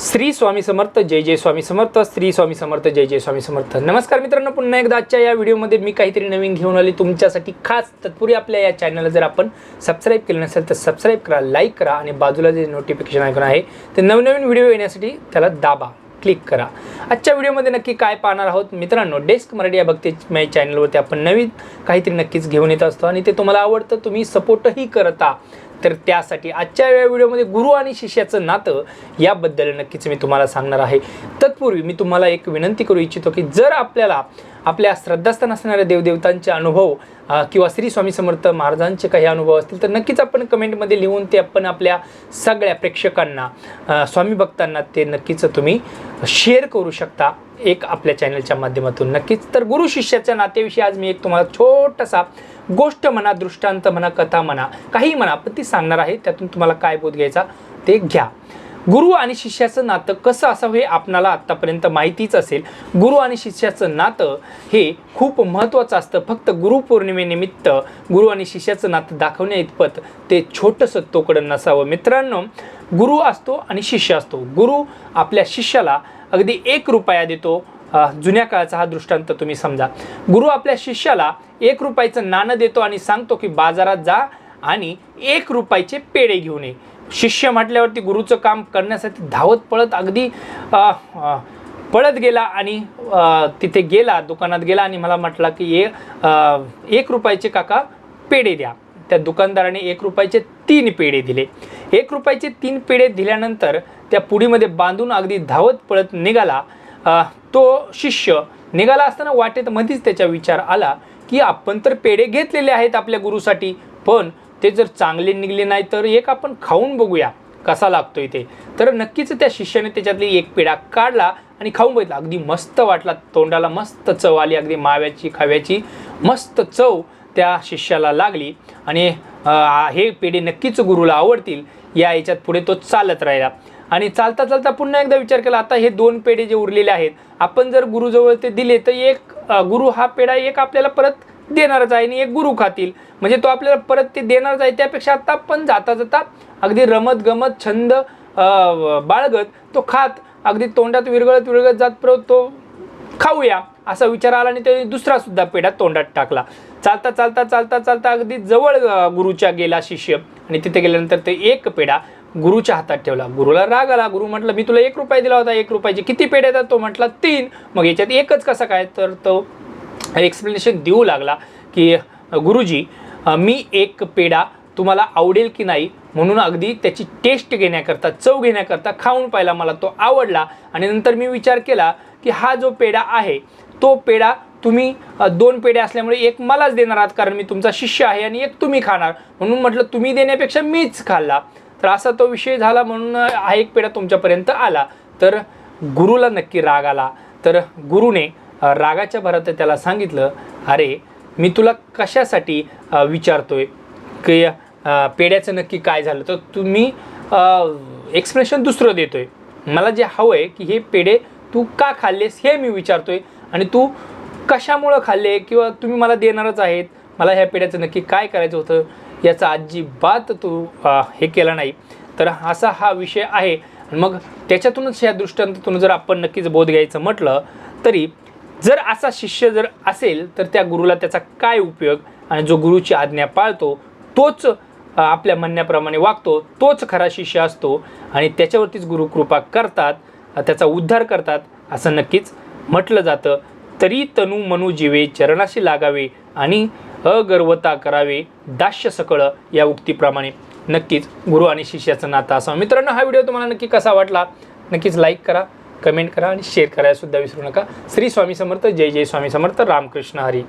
श्री स्वामी समर्थ जय जय स्वामी समर्थ श्री स्वामी समर्थ जय जय स्वामी समर्थ. नमस्कार मित्रांनो पुन्हा एकदा आजच्या या व्हिडिओमध्ये मी काहीतरी नवीन घेऊन आले तुमच्यासाठी खास तत्पूर्वी आपल्या या चॅनलला जर आपण सबस्क्राईब केलं नसेल तर सबस्क्राईब करा लाईक करा आणि बाजूला जे नोटिफिकेशन ऐकून आहे ते नवनवीन व्हिडिओ येण्यासाठी त्याला दाबा क्लिक करा. आजच्या व्हिडिओमध्ये नक्की काय पाहणार आहोत? मित्रांनो डेस्क मराठी या भक्ती चॅनलवरती आपण नवीन काहीतरी नक्कीच घेऊन येत असतो आणि ते तुम्हाला आवडतं तुम्ही सपोर्टही करता. तर त्यासाठी आजच्या या व्हिडिओमध्ये गुरु आणि शिष्याचं नातं याबद्दल नक्कीच मी तुम्हाला सांगणार आहे. तत्पूर्वी मी तुम्हाला एक विनंती करू इच्छितो की जर आपल्याला आपल्या श्रद्धास्थान असणाऱ्या देवदेवतांचे अनुभव किंवा श्री स्वामी समर्थ महाराजांचे काही अनुभव असतील तर नक्कीच आपण कमेंटमध्ये लिहून ते आपण आपल्या सगळ्या प्रेक्षकांना स्वामी भक्तांना ते नक्कीच तुम्ही शेअर करू शकता. एक आपल्या चॅनलच्या माध्यमातून नक्कीच. तर गुरु शिष्याच्या नात्याविषयी आज मी एक तुम्हाला छोटासा गोष्ट म्हणा दृष्टांत म्हणा कथा म्हणा काही म्हणा पण ती सांगणार आहे. त्यातून तुम्हाला काय बोध घ्यायचा ते घ्या. गुरु आणि शिष्याचं नातं कसं असावं हे आपणाला आत्तापर्यंत माहितीच असेल. गुरु आणि शिष्याचं नातं हे खूप महत्त्वाचं असतं. फक्त गुरुपौर्णिमेनिमित्त गुरु आणि शिष्याचं नातं दाखवण्या इतपत ते छोटंसं तोकडं नसावं. मित्रांनो गुरु असतो आणि शिष्य असतो. गुरु आपल्या शिष्याला अगदी एक रुपया देतो. जुन्या काळाचा हा दृष्टांत तुम्ही समजा. गुरु आपल्या शिष्याला एक रुपयाचं नाणं देतो आणि सांगतो की बाजारात जा आणि एक रुपयाचे पेढे घेऊन ये. शिष्य म्हटल्यावरती गुरुचं काम करण्यासाठी धावत पळत अगदी पळत गेला आणि तिथे गेला दुकानात गेला आणि मला म्हटला की ए आ, एक रुपयाचे काका पेढे द्या. त्या दुकानदाराने एक रुपयाचे तीन पेढे दिले. एक रुपयाचे तीन पेढे दिल्यानंतर त्या पुडीमध्ये बांधून अगदी धावत पळत निघाला तो शिष्य निघाला असताना वाटेत मध्येच त्याचा विचार आला की आपण तर पेढे घेतलेले आहेत आपल्या गुरुसाठी पण ते जर चांगले निघले नाही तर एक आपण खाऊन बघूया कसा लागतोय ते. तर नक्कीच त्या शिष्याने त्याच्यातली एक पेढा काढला आणि खाऊन बघितला. अगदी मस्त वाटला तोंडाला मस्त चव आली अगदी माव्याची खाव्याची. मस्त चव त्या शिष्याला लागली आणि हे पेढे नक्कीच गुरुला आवडतील. या याच्यात पुढे तो चालत राहिला. आणि चालता चालता पुन्हा एकदा विचार केला आता हे दोन पेढे जे उरलेले आहेत आपण जर गुरुजवळ ते दिले तर एक गुरु हा पेढा एक आपल्याला परत देणारच आहे आणि एक गुरु खातील. म्हणजे तो आपल्याला परत ते देणारच आहे त्यापेक्षा आता आपण जाता जाता अगदी रमत गमत छंद बाळगत तो खात अगदी तोंडात विरगळत विरगळत जात परत तो खाऊया असा विचार आला आणि त्याने दुसरा सुद्धा पेढा तोंडात टाकला. चालता चालता चालता चालता अगदी जवळ गुरुच्या गेला शिष्य. आणि तिथे गेल्यानंतर ते एक पेढा गुरुच्या हातात ठेवला. गुरुला राग आला. गुरु म्हटलं मी तुला एक रुपया दिला होता. एक रुपयाचे किती पेढे येतात? तो म्हटला तीन. मग याच्यात एकच कसा काय? तर तो एक्सप्लेनेशन देऊ लागला की गुरुजी मी एक पेढा तुम्हाला आवडेल की नाही म्हणून अगदी त्याची टेस्ट घेण्याकरता चव घेण्याकरता खाऊन पाहिला. मला तो आवडला आणि नंतर मी विचार केला की हा जो पेढा आहे तो पेढा तुम्ही दोन पेढे असल्यामुळे एक मलाच देणार आहात कारण मी तुमचा शिष्य आहे आणि एक तुम्ही खाणार. म्हणून म्हटलं तुम्ही देण्यापेक्षा मीच खाल्ला. तर असा तो विषय झाला म्हणून हा एक पेढा तुमच्यापर्यंत आला. तर गुरुला नक्की राग आला. तर गुरुने रागाच्या भरात त्याला सांगितलं अरे मी तुला कशासाठी विचारतोय? की पेढ्याचं नक्की काय झालं? तर तुम्ही एक्सप्रेशन दुसरं देतोय. मला जे हवं आहे की हे पेढे तू का खाल्लेस हे मी विचारतोय आणि तू कशामुळं खाल्ले किंवा तुम्ही मला देणारच आहेत? मला ह्या पेढ्याचं नक्की काय करायचं होतं? याचा अजिबात तू हे केला नाही. तर असा हा विषय आहे. मग त्याच्यातूनच ह्या दृष्टांतातून जर आपण नक्कीच बोध घ्यायचं म्हटलं तरी जर असा शिष्य जर असेल तर त्या गुरुला त्याचा काय उपयोग आणि जो गुरुची आज्ञा पाळतो तोच आपल्या म्हणण्याप्रमाणे वागतो तोच खरा शिष्य असतो आणि त्याच्यावरतीच गुरु कृपा करतात त्याचा उद्धार करतात असं नक्कीच म्हटलं जातं. तरी तनु मनु जीवे चरणाशी लागावे आणि अगर्वता करावे दास्य सकळ या उक्तीप्रमाणे. नक्कीच गुरु आणि शिष्याचं नातं असावं. मित्रांनो हा व्हिडिओ तुम्हाला नक्की कसा वाटला? नक्कीच लाईक करा कमेंट करा आणि शेअर करायला सुद्धा विसरू नका. श्री स्वामी समर्थ जय जय स्वामी समर्थ रामकृष्ण हरी.